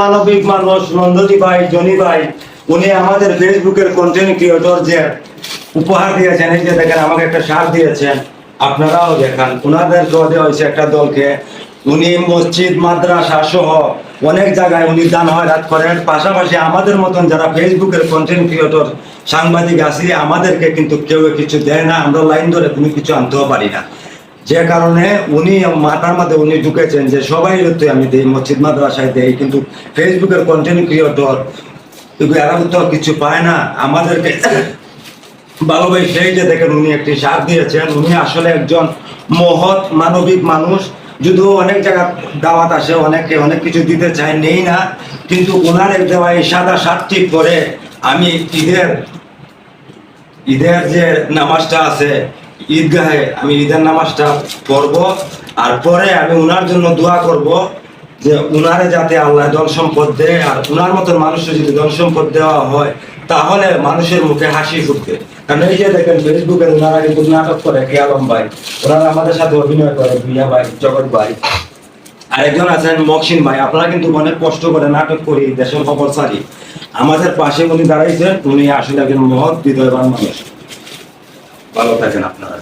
মানবিক মানুষ, নন্দনী ভাই, জনি ভাই, উনি আমাদের ফেসবুকের কন্টেন্ট ক্রিয়েটর যে উপহার দিয়েছেন, এই যে দেখেন, আমাকে একটা সার দিয়েছেন, আপনারাও দেখান। ওনাদের দেওয়া হয়েছে একটা দলকে। উনি মসজিদ, মাদ্রাসা সহ অনেক জায়গায় উনি দান হয়রাত করেন। পাশাপাশি আমাদের মতন যারা ফেসবুকের কন্টেন্ট ক্রিয়েটর সাংবাদিক আছি আমাদেরকে কিন্তু কেউ কিছু দেয় না। আমরা লাইন ধরে কোনো কিছু আনতেও পারি না। যে কারণে উনি মাথার মধ্যে উনি ঢুকেছেন যে সবাই তো আমি দেই, মসজিদ, মাদ্রাসায় দেই, কিন্তু ফেসবুকের কন্টেন্ট ক্রিয়েটর এরা তো কিছু পায় না? আমাদেরকে ভালোভাবে সেই যে দেখেন উনি একটি সার দিয়েছেন, উনি আসলে একজন মহৎ মানবিক মানুষ, যদিও অনেক জায়গা দাওয়াত আসে, অনেকে অনেক কিছু দিতে চায়, নেই না, কিন্তু ওনার এক দেওয়া এই সাদা সারটি করে আমি ঈদের ঈদের যে নামাজটা আছে ঈদগাহে আমি ঈদের নামাজটা পড়ব, আর পরে আমি উনার জন্য দোয়া করব যে উনারে যাতে আল্লাহ ধন সম্পদ দেয়, আর উনার মতন মানুষের যদি ধন সম্পদ দেওয়া হয়, তাহলে মানুষের মুখে হাসি ফুটবে। কারণ এই যে দেখেন ফেসবুকে ওনারা কিন্তু নাটক করে, কে আলম ভাই? ওনারা আমাদের সাথে অভিনয় করে ভুইয়া ভাই, জগৎ ভাই। আরেকজন আছেন মকসিন ভাই, আপনারা কিন্তু অনেক কষ্ট করে নাটক করি, দেশের খবর সারি আমাদের পাশে উনি দাঁড়াইছেন, উনি আসলে একজন মহৎ হৃদয়বান মানুষ। ভালো থাকেন আপনারা।